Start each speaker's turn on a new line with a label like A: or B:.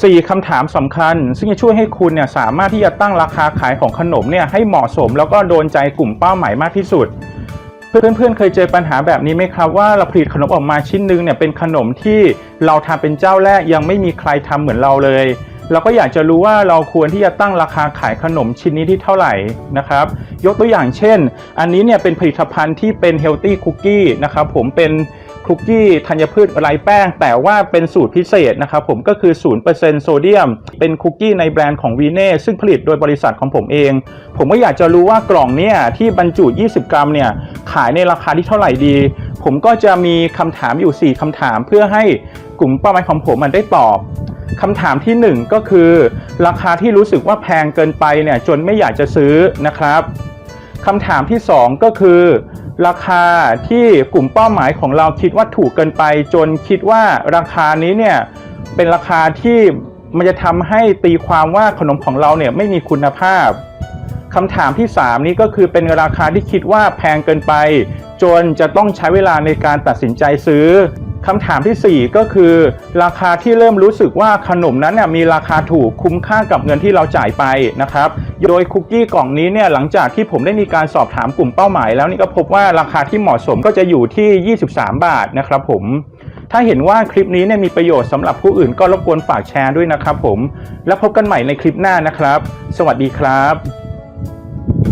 A: 4คำถามสำคัญ ซึ่งจะช่วยให้คุณเนี่ยสามารถที่จะตั้งราคาขายของขนมเนี่ยให้เหมาะสม แล้วก็โดนใจกลุ่มเป้าหมายมากที่สุด เพื่อนๆเคยเจอปัญหาแบบนี้ไหมครับว่าเราผลิตขนมออกมาชิ้นหนึงเนี่ยเป็นขนมที่เราทำเป็นเจ้าแรกยังไม่มีใครทำเหมือนเราเลย เราก็อยากจะรู้ว่าเราควรที่จะตั้งราคาขายขนมชิ้นนี้ที่เท่าไหร่นะครับ ยกตัวอย่างเช่น อันนี้เนี่ยเป็นผลิตภัณฑ์ที่เป็นเฮลตี้คุกกี้นะครับผมเป็น คุกกี้ธัญพืชไร้แป้ง แต่ว่าเป็นสูตรพิเศษนะครับผมก็คือ 0%โซเดียม เป็นคุกกี้ในแบรนด์ของวีเน่ซึ่งผลิตโดยบริษัทของผมเอง ผมก็อยากจะรู้ว่ากล่องเนี่ยที่บรรจุ 20 กรัมเนี่ยขายในราคาที่เท่าไหร่ดี ผมก็จะมีคำถามอยู่ 4คำถามเพื่อให้กลุ่มเป้าหมายของผมมันได้ตอบคำถามที่ 1 ก็คือ ราคาที่รู้สึกว่าแพงเกินไปเนี่ยจนไม่อยากจะซื้อนะครับคำถามที่ 2 ก็คือ ราคาที่กลุ่มเป้าหมายของเราคิดว่าถูกเกินไป จนคิดว่าราคานี้เนี่ยเป็นราคาที่มันจะทำให้ตีความว่าขนมของเราเนี่ยไม่มีคุณภาพคำถามที่ 3 นี้ก็คือเป็นราคาที่คิดว่าแพงเกินไป จนจะต้องใช้เวลาในการตัดสินใจซื้อ คำถามทีสี่ 4 ก็คือ ราคาที่เริ่มรู้สึกว่าขนมนั้นเนี่ยมีราคาถูกคุ้มค่ากับเงินที่เราจ่ายไปนะครับ โดยคุกกี้กล่องนี้เนี่ยหลังจากที่ผมได้มีการสอบถามกลุ่มเป้าหมาย แล้วนี่ก็พบว่าราคาที่เหมาะสมก็จะอยู่ที่ 23 บาทนะครับผมถ้าเห็นว่าคลิปนี้เนี่ยมีประโยชน์สำหรับผู้อื่นก็รบกวนฝากแชร์ด้วยนะครับผม แล้วพบกันใหม่ในคลิปหน้านะครับ สวัสดีครับ